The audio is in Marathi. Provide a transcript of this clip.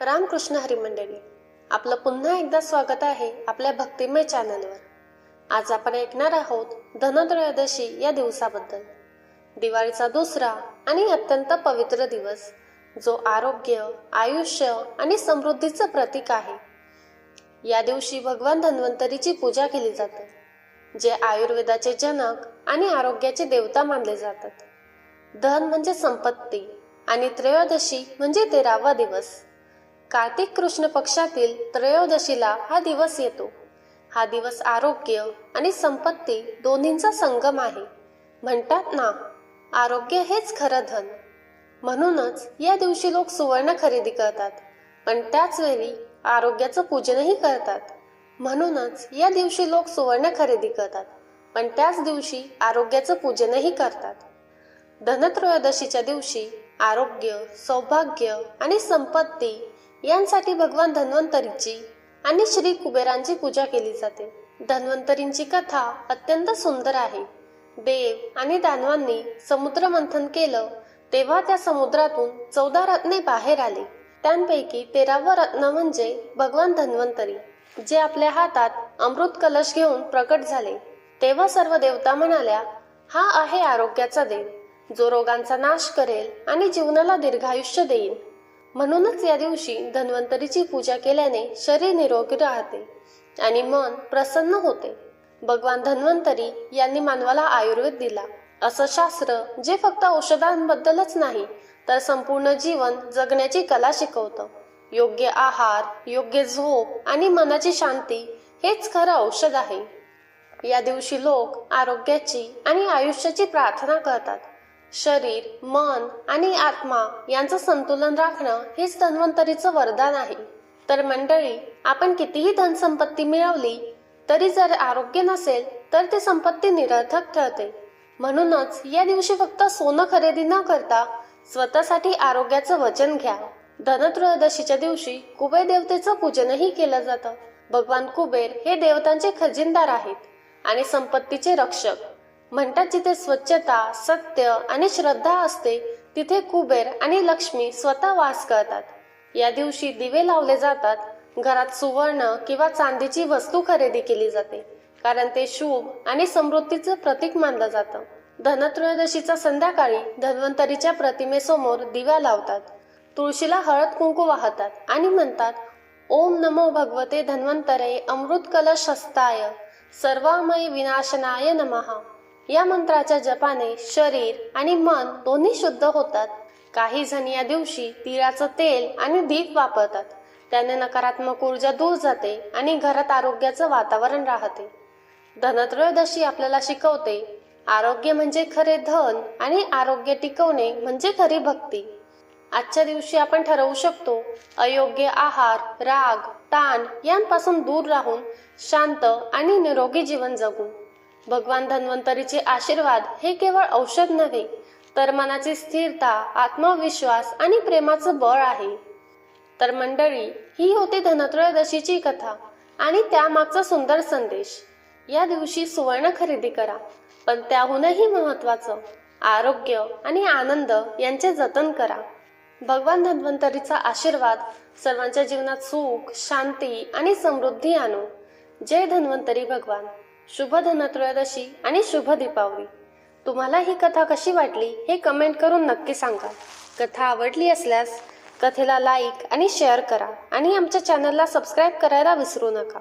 रामकृष्ण हरिमंडळी आपलं पुन्हा एकदा स्वागत आहे आपल्या भक्तिमय चॅनलवर. आज आपण ऐकणार आहोत धनत्रयोदशी या दिवसाबद्दल. दिवाळीचा दुसरा आणि अत्यंत पवित्र दिवस जो आरोग्य आयुष्य आणि समृद्धीचं प्रतीक आहे. या दिवशी भगवान धन्वंतरीची पूजा केली जाते जे आयुर्वेदाचे जनक आणि आरोग्याचे देवता मानले जातात. धन म्हणजे संपत्ती आणि त्रयोदशी म्हणजे तेरावा दिवस. कार्तिक कृष्ण पक्षातील त्रयोदशीला हा दिवस येतो. हा दिवस आरोग्य आणि संपत्ती दोन्हींचा संगम आहे. म्हणतात ना आरोग्य हेच खरं धन. म्हणूनच या दिवशी लोक सुवर्ण खरेदी करतात. पण त्याच वेळी आरोग्याचं पूजनही करतात. म्हणूनच या दिवशी लोक सुवर्ण खरेदी करतात. पण त्याच दिवशी आरोग्याचं पूजनही करतात. धनत्रयोदशीच्या दिवशी आरोग्य सौभाग्य आणि संपत्ती यांसाठी भगवान धन्वंतरीची आणि श्री कुबेरांची पूजा केली जाते. धन्वंतरींची कथा अत्यंत सुंदर आहे. देव आणि दानवांनी समुद्र मंथन केलं तेव्हा त्या समुद्रातून चौदा रत्ने बाहेर आले. त्यांपैकी तेरावं रत्न म्हणजे भगवान धन्वंतरी जे आपल्या हातात अमृत कलश घेऊन प्रकट झाले. तेव्हा सर्व देवता म्हणाल्या हा आहे आरोग्याचा देव जो रोगांचा नाश करेल आणि जीवनाला दीर्घायुष्य देईल म्हणूनच या दिवशी धन्वंतरीची पूजा केल्याने शरीर निरोगी राहते आणि मन प्रसन्न होते. भगवान धन्वंतरी यांनी मानवाला आयुर्वेद दिला. असं शास्त्र जे फक्त औषधांबद्दलच नाही तर संपूर्ण जीवन जगण्याची कला शिकवतं. योग्य आहार योग्य झोप आणि मनाची शांती हेच खरं औषध आहे. या दिवशी लोक आरोग्याची आणि आयुष्याची प्रार्थना करतात. शरीर मन आणि आत्मा यांचं संतुलन राखणं हेच धन्वंतरीचं वरदान आहे. तर मंडळी आपण कितीही धनसंपत्ती मिळवली तरी जर आरोग्य नसेल तर ती संपत्ती निरर्थक ठरते. म्हणूनच या दिवशी फक्त सोनं खरेदी न करता स्वतःसाठी आरोग्याचं वचन घ्या. धनत्रयोदशीच्या दिवशी कुबेर देवतेचं पूजनही केलं जातं. भगवान कुबेर हे देवतांचे खजिनदार आहेत आणि संपत्तीचे रक्षक. म्हणतात जिथे स्वच्छता सत्य आणि श्रद्धा असते तिथे कुबेर आणि लक्ष्मी स्वतः वास करतात. या दिवशी दिवे लावले जातात. घरात सुवर्ण किंवा चांदीची वस्तू खरेदी केली जाते कारण ते शुभ आणि समृद्धीचं प्रतीक मानलं जातं. धनत्रयोदशीचा संध्याकाळी धन्वंतरीच्या प्रतिमेसमोर दिव्या लावतात. तुळशीला हळद कुंकू वाहतात आणि म्हणतात ओम नमो भगवते धन्वंतरे अमृत कलश हस्ताय सर्वामय विनाशनाय नमहा या मंत्राच्या जपाने शरीर आणि मन दोन्ही शुद्ध होतात. काही जण या दिवशी तिळाचं तेल आणि दीप वापरतात. त्याने नकारात्मक ऊर्जा दूर जाते आणि घरात आरोग्याचं वातावरण राहते. धनत्रयोदशी आपल्याला शिकवते आरोग्य म्हणजे खरे धन आणि आरोग्य टिकवणे म्हणजे खरी भक्ती. आजच्या दिवशी आपण ठरवू शकतो अयोग्य आहार राग ताण यांपासून दूर राहून शांत आणि निरोगी जीवन जगू. भगवान धन्वंतरीचे आशीर्वाद हे केवळ औषध नव्हे तर मनाची स्थिरता आत्मविश्वास आणि प्रेमाचं बळ आहे. तर मंडळी ही होती धनत्रयोदशीची कथा आणि त्यामागचा सुंदर संदेश. या दिवशी सुवर्ण खरेदी करा पण त्याहूनही महत्वाचं आरोग्य आणि आनंद यांचे जतन करा. भगवान धन्वंतरीचा आशीर्वाद सर्वांच्या जीवनात सुख शांती आणि समृद्धी आणो. जय धन्वंतरी भगवान. शुभ धनत्रयोदशी आणि शुभ दीपावली. तुम्हाला ही कथा कशी वाटली हे कमेंट करून नक्की सांगा. कथा आवडली असल्यास कथेला लाईक आणि शेअर करा आणि आमच्या चॅनलला सबस्क्राईब करायला विसरू नका.